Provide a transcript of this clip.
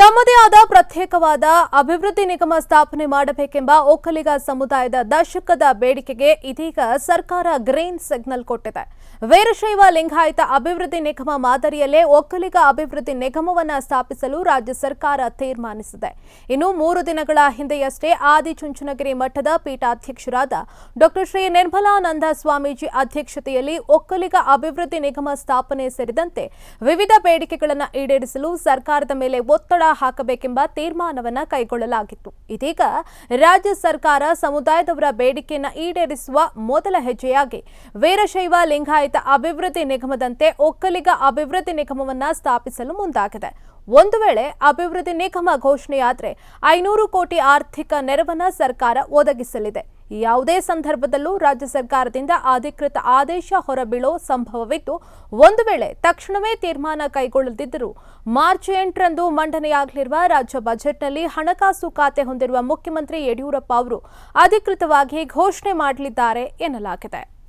ತಮ್ಮದೇ ಆದ ಪ್ರತ್ಯೇಕವಾದ ಅಭಿವೃದ್ಧಿ ನಿಗಮ ಸ್ಥಾಪನೆ ಮಾಡಬೇಕೆಂಬ ಒಕ್ಕಲಿಗ ಸಮುದಾಯದ ದಶಕದ ಬೇಡಿಕೆಗೆ ಇದೀಗ ಸರ್ಕಾರ ಗ್ರೀನ್ ಸಿಗ್ನಲ್ ಕೊಟ್ಟಿದೆ. ವೀರಶೈವ ಲಿಂಗಾಯತ ಅಭಿವೃದ್ಧಿ ನಿಗಮ ಮಾದರಿಯಲ್ಲೇ ಒಕ್ಕಲಿಗ ಅಭಿವೃದ್ಧಿ ನಿಗಮವನ್ನು ಸ್ಥಾಪಿಸಲು ರಾಜ್ಯ ಸರ್ಕಾರ ತೀರ್ಮಾನಿಸಿದೆ. ಇನ್ನು ಮೂರು ದಿನಗಳ ಹಿಂದೆಯಷ್ಟೇ ಆದಿಚುಂಚನಗಿರಿ ಮಠದ ಪೀಠಾಧ್ಯಕ್ಷರಾದ ಡಾಕ್ಟರ್ ಶ್ರೀ ನಿರ್ಮಲಾನಂದ ಸ್ವಾಮೀಜಿ ಅಧ್ಯಕ್ಷತೆಯಲ್ಲಿ ಒಕ್ಕಲಿಗ ಅಭಿವೃದ್ಧಿ ನಿಗಮ ಸ್ಥಾಪನೆ ಸೇರಿದಂತೆ ವಿವಿಧ ಬೇಡಿಕೆಗಳನ್ನು ಈಡೇರಿಸಲು ಸರ್ಕಾರದ ಮೇಲೆ ಒತ್ತಡ ಹಾಕಬೇಕೆಂಬ ತೀರ್ಮಾನವನ್ನ ಕೈಗೊಳ್ಳಲಾಗಿತ್ತು. ಇದೀಗ ರಾಜ್ಯ ಸರ್ಕಾರ ಸಮುದಾಯದವರ ಬೇಡಿಕೆಯನ್ನು ಈಡೇರಿಸುವ ಮೊದಲ ಹೆಜ್ಜೆಯಾಗಿ ವೀರಶೈವ ಲಿಂಗಾಯತ ಅಭಿವೃದ್ಧಿ ನಿಗಮದಂತೆ ಒಕ್ಕಲಿಗ ಅಭಿವೃದ್ಧಿ ನಿಗಮವನ್ನ ಸ್ಥಾಪಿಸಲು ಮುಂದಾಗಿದೆ. ಒಂದು ವೇಳೆ ಅಭಿವೃದ್ಧಿ ನಿಗಮ ಘೋಷಣೆಯಾದರೆ ಐನೂರು ಕೋಟಿ ಆರ್ಥಿಕ ನೆರವನ್ನ ಸರ್ಕಾರ ಒದಗಿಸಲಿದೆ. ಯಾವುದೇ ಸಂದರ್ಭದಲ್ಲೂ ರಾಜ್ಯ ಸರ್ಕಾರದಿಂದ ಅಧಿಕೃತ ಆದೇಶ ಹೊರಬೀಳೋ ಸಂಭವವಿದ್ದು, ಒಂದು ವೇಳೆ ತಕ್ಷಣವೇ ತೀರ್ಮಾನ ಕೈಗೊಳ್ಳದಿದ್ದರೂ ಮಾರ್ಚ್ ಎಂಟರಂದು ಮಂಡನೆಯಾಗಲಿರುವ ರಾಜ್ಯ ಬಜೆಟ್ನಲ್ಲಿ ಹಣಕಾಸು ಖಾತೆ ಹೊಂದಿರುವ ಮುಖ್ಯಮಂತ್ರಿ ಯಡಿಯೂರಪ್ಪ ಅವರು ಅಧಿಕೃತವಾಗಿ ಘೋಷಣೆ ಮಾಡಲಿದ್ದಾರೆ ಎನ್ನಲಾಗಿದೆ.